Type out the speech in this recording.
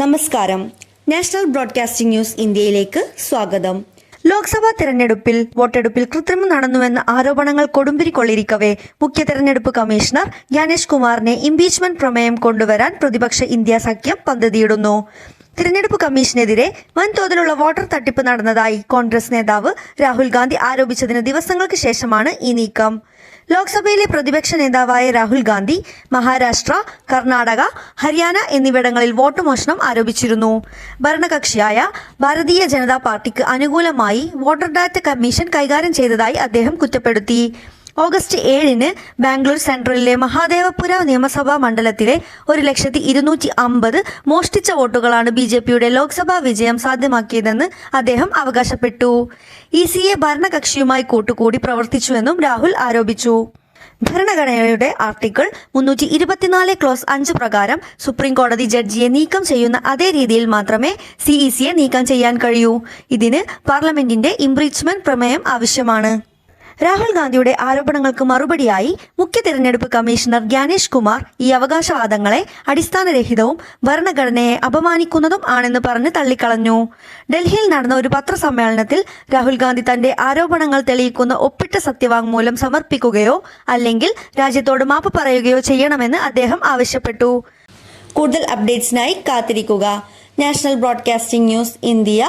നമസ്കാരം. National broadcasting news ഇന്ത്യയിലേക്ക് സ്വാഗതം. ലോക്സഭാ തെരഞ്ഞെടുപ്പിൽ വോട്ടെടുപ്പിൽ കൃത്രിമം നടന്നുവെന്ന ആരോപണങ്ങൾ കൊടുമ്പിരിക്കൊള്ളിരിക്കവേ മുഖ്യ തെരഞ്ഞെടുപ്പ് കമ്മീഷണർ ജ്ഞാനേഷ് കുമാറിനെ ഇംപീച്ച്മെന്റ് പ്രമേയം കൊണ്ടുവരാൻ പ്രതിപക്ഷ ഇന്ത്യ സഖ്യം പദ്ധതിയിടുന്നു. തിരഞ്ഞെടുപ്പ് കമ്മീഷനെതിരെ വൻതോതിലുള്ള വോട്ടർ തട്ടിപ്പ് നടന്നതായി കോൺഗ്രസ് നേതാവ് രാഹുൽ ഗാന്ധി ആരോപിച്ചതിന് ദിവസങ്ങൾക്ക് ശേഷമാണ് ഈ നീക്കം. ലോക്സഭയിലെ പ്രതിപക്ഷ നേതാവായ രാഹുൽ ഗാന്ധി മഹാരാഷ്ട്ര കർണാടക ഹരിയാന എന്നിവിടങ്ങളിൽ വോട്ട് മോഷണം ആരോപിച്ചിരുന്നു. ഭരണകക്ഷിയായ ഭാരതീയ ജനതാ പാർട്ടിക്ക് അനുകൂലമായി വോട്ടർ ഡാറ്റ കമ്മീഷൻ കൈകാര്യം ചെയ്തതായി അദ്ദേഹം കുറ്റപ്പെടുത്തി. ഓഗസ്റ്റ് ഏഴിന് ബാംഗ്ലൂർ സെൻട്രലിലെ മഹാദേവപുര നിയമസഭാ മണ്ഡലത്തിലെ ഒരു ലക്ഷത്തി ഇരുന്നൂറ്റി അമ്പത് മോഷ്ടിച്ച വോട്ടുകളാണ് ബി ജെ പിയുടെ ലോക്സഭാ വിജയം സാധ്യമാക്കിയതെന്ന് അദ്ദേഹം അവകാശപ്പെട്ടു. ഇ സി എ ഭരണകക്ഷിയുമായി കൂട്ടുകൂടി പ്രവർത്തിച്ചുവെന്നും രാഹുൽ ആരോപിച്ചു. ഭരണഘടനയുടെ ആർട്ടിക്കിൾ മുന്നൂറ്റി ഇരുപത്തിനാല് ക്ലോസ് അഞ്ച് പ്രകാരം സുപ്രീം കോടതി ജഡ്ജിയെ നീക്കം ചെയ്യുന്ന അതേ രീതിയിൽ മാത്രമേ സിഇസിയെ നീക്കം ചെയ്യാൻ കഴിയൂ. ഇതിന് പാർലമെന്റിന്റെ ഇംപ്രീച്ച്മെന്റ് പ്രമേയം ആവശ്യമാണ്. രാഹുൽ ഗാന്ധിയുടെ ആരോപണങ്ങൾക്ക് മറുപടിയായി മുഖ്യ തിരഞ്ഞെടുപ്പ് കമ്മീഷണർ ജ്ഞാനേഷ് കുമാർ ഈ അവകാശവാദങ്ങളെ അടിസ്ഥാനരഹിതവും ഭരണഘടനയെ അപമാനിക്കുന്നതും ആണെന്ന് പറഞ്ഞ് തള്ളിക്കളഞ്ഞു. ഡൽഹിയിൽ നടന്ന ഒരു പത്രസമ്മേളനത്തിൽ രാഹുൽ ഗാന്ധി തന്റെ ആരോപണങ്ങൾ തെളിയിക്കുന്ന ഒപ്പിട്ട സത്യവാങ്മൂലം സമർപ്പിക്കുകയോ അല്ലെങ്കിൽ രാജ്യത്തോട് മാപ്പ് പറയുകയോ ചെയ്യണമെന്ന് അദ്ദേഹം ആവശ്യപ്പെട്ടു. കൂടുതൽ അപ്ഡേറ്റ്സിനായി കാത്തിരിക്കുക. National broadcasting news India.